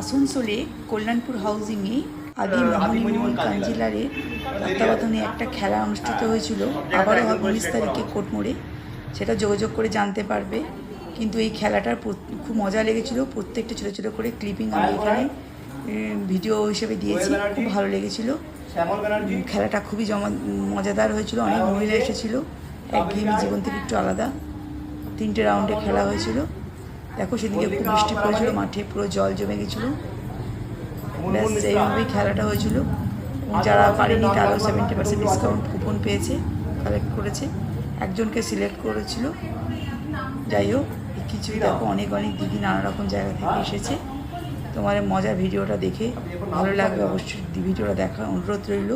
আসানসোলে কল্যাণপুর হাউজিংয়ে আদি মোহনমোহন কাঞ্জিলারের তত্ত্বাবধানে একটা খেলা অনুষ্ঠিত হয়েছিল। আবারও হবে উনিশ তারিখে কোটমোড়ে। সেটা যোগাযোগ করে জানতে পারবে। কিন্তু এই খেলাটার খুব মজা লেগেছিল। প্রত্যেকটা ছোটো ছোটো করে ক্লিপিং আমি এখানে ভিডিও হিসেবে দিয়েছি। খুব ভালো লেগেছিল। খেলাটা খুবই জমা মজাদার হয়েছিল। অনেক মহিলা এসেছিল। একঘেয়েমি জীবন থেকে একটু আলাদা। তিনটে রাউন্ডে খেলা হয়েছিল। দেখো সেদিকে খুব বৃষ্টি পড়েছিল, মাঠে পুরো জল জমে গেছিল। ব্যাস, এইভাবেই খেলাটা হয়েছিল। যারা পারেনি তারাও সেভেন্টি পার্সেন্ট ডিসকাউন্ট কুপন পেয়েছে কালেক্ট করেছে। একজনকে সিলেক্ট করেছিল। যাই হোক কিছুই দেখো অনেক অনেক দিদি নানা রকম জায়গা থেকে এসেছে। তোমার মজার ভিডিওটা দেখে ভালো লাগবে অবশ্যই। ভিডিওটা দেখা অনুরোধ রইল।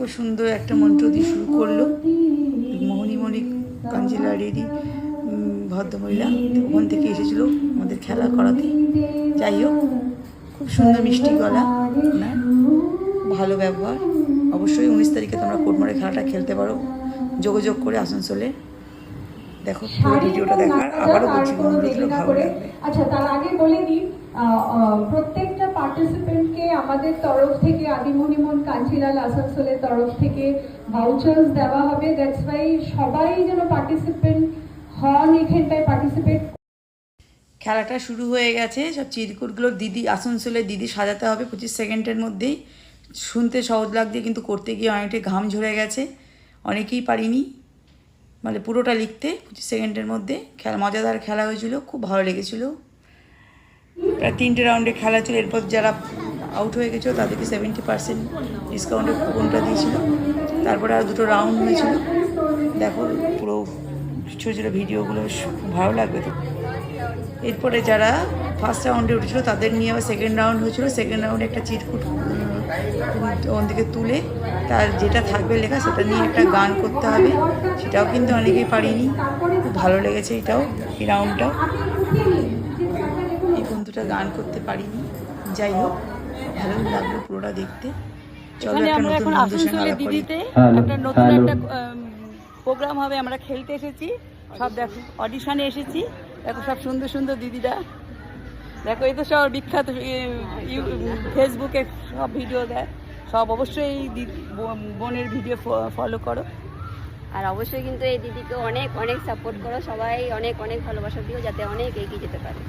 দেখো সুন্দর একটা মন্ত্র দিয়ে শুরু করল। মোহনীমণি কাঞ্জিলারেরই ভদ্রমহিলা ওখান থেকে এসেছিল আমাদের খেলা করাতে। যাই হোক, খুব সুন্দর মিষ্টি গলা ওনার ভালো ব্যবহার। অবশ্যই উনিশ তারিখে তোমরা কোটমারে খেলাটা খেলতে পারো। যোগাযোগ করে আসানসোলে। দেখো ভিডিওটা দেখার। আবারও বলছি ভালো লাগবে। আচ্ছা তার আগে বলে দিই প্রত্যেকটা পার্টিসিপেন্টকে আমাদের তরফ থেকে আদিমণিমন কাঞ্চিলাল আসানসোলের তরফ থেকে ভাউচার্স দেওয়া হবে। দ্যাটস ওয়াই সবাই যেন পার্টিসিপেন্ট হন, এখানটায় পার্টিসিপেট খেলাটা শুরু হয়ে গেছে। সব চিরকুটগুলো দিদি আসানসোলে দিদি সাজাতে হবে পঁচিশ সেকেন্ডের মধ্যেই। শুনতে সহজ লাগছে, কিন্তু করতে গিয়ে অনেকটা ঘাম ঝরে গেছে। অনেকেই পারিনি। মানে পুরোটা লিখতে পঁচিশ সেকেন্ডের মধ্যে। খেলা, মজাদার খেলা হয়েছিল, খুব ভালো লেগেছিলো। প্রায় তিনটে রাউন্ডে খেলা ছিল। এরপর যারা আউট হয়ে গেছিল, তাদেরকে সেভেন্টি পার্সেন্ট ডিসকাউন্টের কুপনটা দিয়েছিল। তারপরে আর দুটো রাউন্ড হয়েছিল। দেখো, পুরো ছোটো ছোটো ভিডিওগুলো ভালো লাগবে তো। এরপরে যারা ফার্স্ট রাউন্ডে উঠেছিলো, তাদের নিয়ে আবার সেকেন্ড রাউন্ড হয়েছিল। সেকেন্ড রাউন্ডে একটা চিটকুট ওখান থেকে তুলে তার যেটা থাকবে লেখা, সেটা নিয়ে একটা গান করতে হবে। সেটাও কিন্তু অনেকেই পারিনি। খুব ভালো লেগেছে এটাও, এই রাউন্ডটাও এই বন্ধুটা গান করতে পারিনি। যাই হোক। ভালো লাগল পুরোটা দেখতে। চলো আমরা এখন দিদিতে একটা নতুন একটা প্রোগ্রাম হবে আমরা খেলতে এসেছি। সব দেখো অডিশনে এসেছি। দেখো সব সুন্দর সুন্দর দিদিরা। দেখো এই তো সব বিখ্যাত ফেসবুকে সব ভিডিও দেয়। সব অবশ্যই এই বোনের ভিডিও ফলো করো। আর অবশ্যই কিন্তু এই দিদিকে অনেক অনেক সাপোর্ট করো। সবাই অনেক অনেক ভালোবাসা দিও যাতে অনেক এগিয়ে যেতে পারে।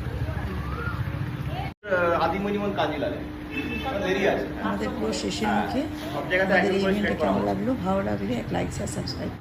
আদিমণিমন কাঞ্জিলালে দেরি আছে। আমাদের পুরো শেষের মুখে সব জায়গাতে আমাদের এই ইভেন্টটা কেমন লাগল? ভালো লাগলে এক লাইক শেয়ার সাবস্ক্রাইব